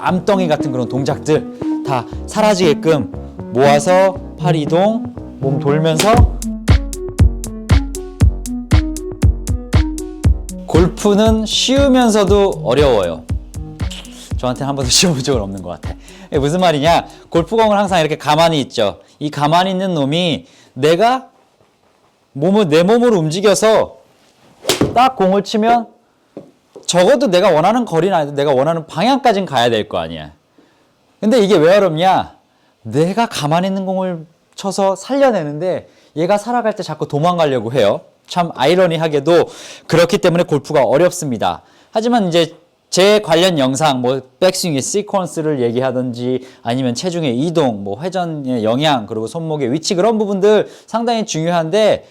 암덩이 같은 그런 동작들 다 사라지게끔 모아서 팔 이동, 몸 돌면서 골프는 쉬우면서도 어려워요. 저한테는 한 번도 쉬어본 적은 없는 것 같아. 무슨 말이냐? 골프공을 항상 이렇게 가만히 있죠. 이 가만히 있는 놈이 내가 몸을 내 몸을 움직여서 딱 공을 치면 적어도 내가 원하는 아니도 내가 원하는 방향까지는 가야 될 거 아니야. 근데 이게 왜 어렵냐? 내가 가만히 있는 공을 쳐서 살려내는데 얘가 살아갈 때 자꾸 도망가려고 해요. 참 아이러니하게도 그렇기 때문에 골프가 어렵습니다. 하지만 이제 제 관련 영상, 뭐 백스윙의 시퀀스를 얘기하든지 아니면 체중의 이동, 뭐 회전의 영향, 그리고 손목의 위치 그런 부분들 상당히 중요한데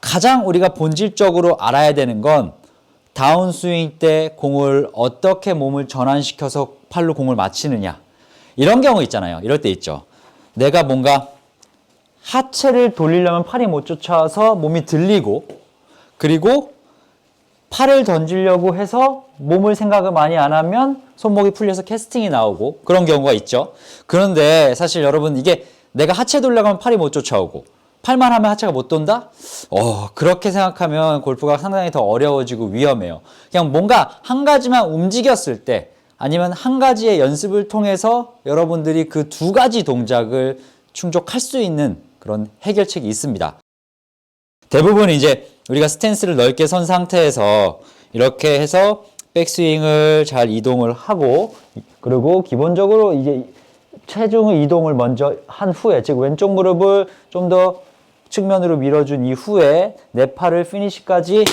가장 우리가 본질적으로 알아야 되는 건 다운스윙 때 공을 어떻게 몸을 전환시켜서 팔로 공을 맞히느냐. 이런 경우 있잖아요. 이럴 때 있죠. 내가 뭔가 하체를 돌리려면 팔이 못 쫓아와서 몸이 들리고 그리고 팔을 던지려고 해서 몸을 생각을 많이 안 하면 손목이 풀려서 캐스팅이 나오고 그런 경우가 있죠. 그런데 사실 여러분 이게 내가 하체 돌려고 하면 팔이 못 쫓아오고 팔만 하면 하체가 못 돈다? 어, 그렇게 생각하면 골프가 상당히 더 어려워지고 위험해요. 그냥 뭔가 한 가지만 움직였을 때 아니면 한 가지의 연습을 통해서 여러분들이 그 두 가지 동작을 충족할 수 있는 그런 해결책이 있습니다. 대부분 이제 우리가 스탠스를 넓게 선 상태에서 이렇게 해서 백스윙을 잘 이동을 하고 그리고 기본적으로 이제 체중의 이동을 먼저 한 후에 즉 왼쪽 무릎을 좀 더 측면으로 밀어준 이후에 내 팔을 피니시까지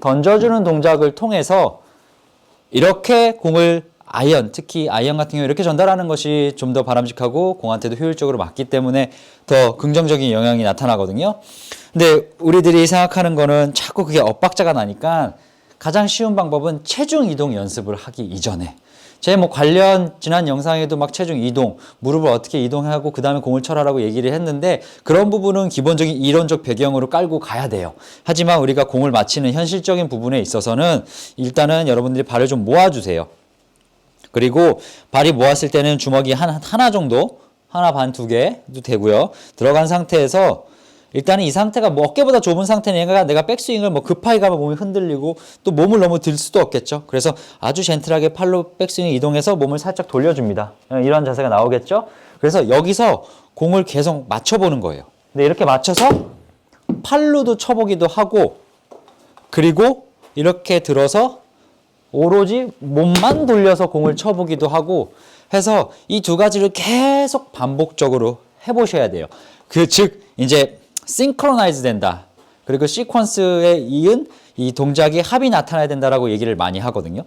던져주는 동작을 통해서 이렇게 공을 아이언, 특히 아이언 같은 경우 이렇게 전달하는 것이 좀 더 바람직하고 공한테도 효율적으로 맞기 때문에 더 긍정적인 영향이 나타나거든요. 근데 우리들이 생각하는 거는 자꾸 그게 엇박자가 나니까 가장 쉬운 방법은 체중 이동 연습을 하기 이전에 제 뭐 관련 지난 영상에도 막 체중 이동, 무릎을 어떻게 이동하고 그 다음에 공을 쳐라라고 얘기를 했는데 그런 부분은 기본적인 이론적 배경으로 깔고 가야 돼요. 하지만 우리가 공을 맞히는 현실적인 부분에 있어서는 일단은 여러분들이 발을 좀 모아주세요. 그리고 발이 모았을 때는 주먹이 한, 하나 정도, 하나 반 두 개도 되고요. 들어간 상태에서 일단은 이 상태가 뭐 어깨보다 좁은 상태니까 내가 백스윙을 뭐 급하게 가면 몸이 흔들리고 또 몸을 너무 들 수도 없겠죠. 그래서 아주 젠틀하게 팔로 백스윙 이동해서 몸을 살짝 돌려줍니다. 어, 이런 자세가 나오겠죠. 그래서 여기서 공을 계속 맞춰보는 거예요. 근데 이렇게 맞춰서 팔로도 쳐보기도 하고 그리고 이렇게 들어서 오로지 몸만 돌려서 공을 쳐보기도 하고 해서 이 두 가지를 계속 반복적으로 해보셔야 돼요. 그 즉 이제 싱크로나이즈 된다. 그리고 시퀀스에 이은 이 동작의 합이 나타나야 된다라고 얘기를 많이 하거든요.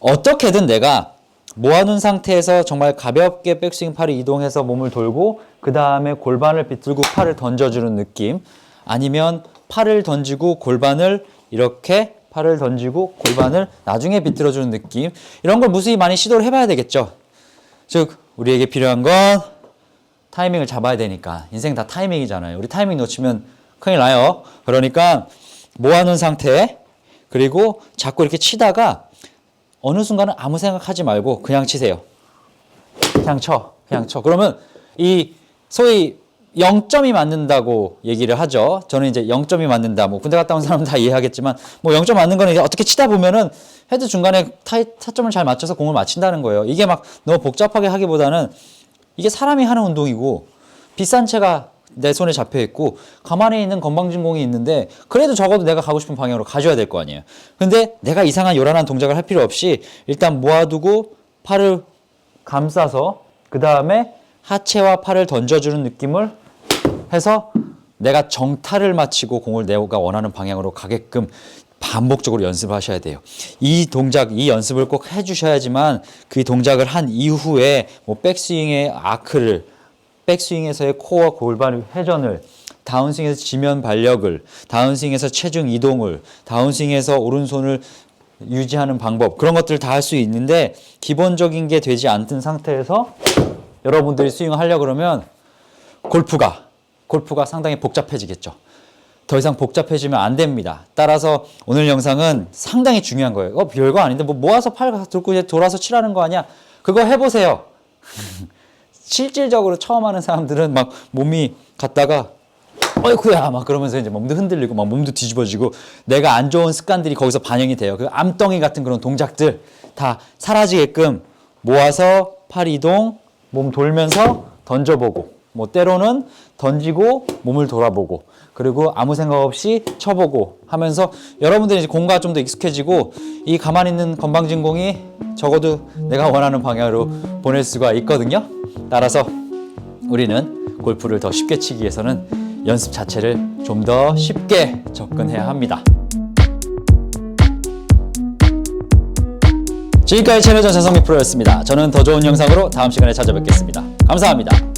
어떻게든 내가 모아놓은 상태에서 정말 가볍게 백스윙 팔을 이동해서 몸을 돌고 그 다음에 골반을 비틀고 팔을 던져주는 느낌 아니면 팔을 던지고 골반을 이렇게 팔을 던지고 골반을 나중에 비틀어주는 느낌 이런 걸 무수히 많이 시도를 해봐야 되겠죠. 즉 우리에게 필요한 건 타이밍을 잡아야 되니까 인생 다 타이밍이잖아요. 우리 타이밍 놓치면 큰일 나요. 그러니까 모아놓은 상태 그리고 자꾸 이렇게 치다가 어느 순간은 아무 생각하지 말고 그냥 치세요. 그냥 쳐, 그냥 쳐. 그러면 이 소위 0점이 맞는다고 얘기를 하죠. 저는 이제 0점이 맞는다. 뭐 군대 갔다 온 사람은 다 이해하겠지만 뭐 0점 맞는 거는 이제 어떻게 치다 보면은 헤드 중간에 타, 타점을 잘 맞춰서 공을 맞춘다는 거예요. 이게 막 너무 복잡하게 하기보다는 이게 사람이 하는 운동이고 비싼 채가 내 손에 잡혀 있고 가만히 있는 건방진 공이 있는데 그래도 적어도 내가 가고 싶은 방향으로 가줘야 될 거 아니에요. 근데 내가 이상한 요란한 동작을 할 필요 없이 일단 모아두고 팔을 감싸서 그 다음에 하체와 팔을 던져주는 느낌을 해서 내가 정타를 마치고 공을 내가 원하는 방향으로 가게끔 반복적으로 연습하셔야 돼요. 이 동작, 이 연습을 꼭 해주셔야지만 그 동작을 한 이후에 뭐 백스윙의 아크를, 백스윙에서의 코어 골반 회전을, 다운스윙에서 지면 발력을, 다운스윙에서 체중 이동을, 다운스윙에서 오른손을 유지하는 방법 그런 것들을 다 할 수 있는데 기본적인 게 되지 않던 상태에서 여러분들이 스윙을 하려 그러면 골프가 골프가 상당히 복잡해지겠죠. 더 이상 복잡해지면 안 됩니다. 따라서 오늘 영상은 상당히 중요한 거예요. 어, 별거 아닌데 뭐 모아서 팔 들고 이제 돌아서 칠하는 거 아니야? 그거 해보세요. 실질적으로 처음 하는 사람들은 막 몸이 갔다가 어이쿠야 막 그러면서 이제 몸도 흔들리고 막 몸도 뒤집어지고 내가 안 좋은 습관들이 거기서 반영이 돼요. 그 암덩이 같은 그런 동작들 다 사라지게끔 모아서 팔 이동, 몸 돌면서 던져보고 뭐 때로는 던지고 몸을 돌아보고 그리고 아무 생각 없이 쳐보고 하면서 여러분들이 이제 공과 좀 더 익숙해지고 이 가만히 있는 건방진공이 적어도 내가 원하는 방향으로 보낼 수가 있거든요. 따라서 우리는 골프를 더 쉽게 치기 위해서는 연습 자체를 좀 더 쉽게 접근해야 합니다. 지금까지 채널 전 전성미 프로였습니다. 저는 더 좋은 영상으로 다음 시간에 찾아뵙겠습니다. 감사합니다.